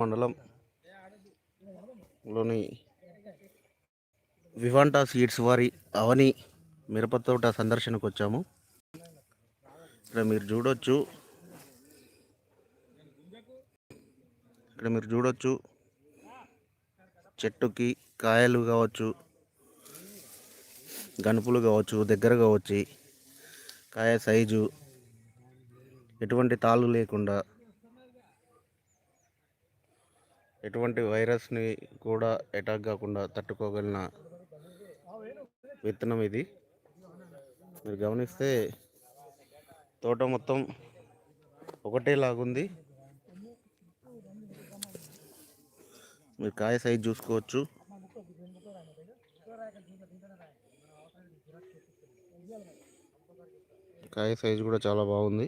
మండలంలోని వివాంటా సీడ్స్ వారి అవని మిరపతోట సందర్శనకు వచ్చాము. ఇక్కడ మీరు చూడొచ్చు. ఇక్కడ మీరు చూడొచ్చు. చెట్టుకి కాయలు కావచ్చు గనుపులు కావచ్చు దగ్గరగా వచ్చి కాయ సైజు ఎటువంటి తాళ్ళు లేకుండా ఎటువంటి వైరస్ని కూడా అటాక్ కాకుండా తట్టుకోగలిగిన విత్తనం ఇది. మీరు గమనిస్తే తోట మొత్తం ఒకటేలాగుంది మీరు కాయ సైజ్ చూసుకోవచ్చు. కాయ సైజ్ కూడా చాలా బాగుంది.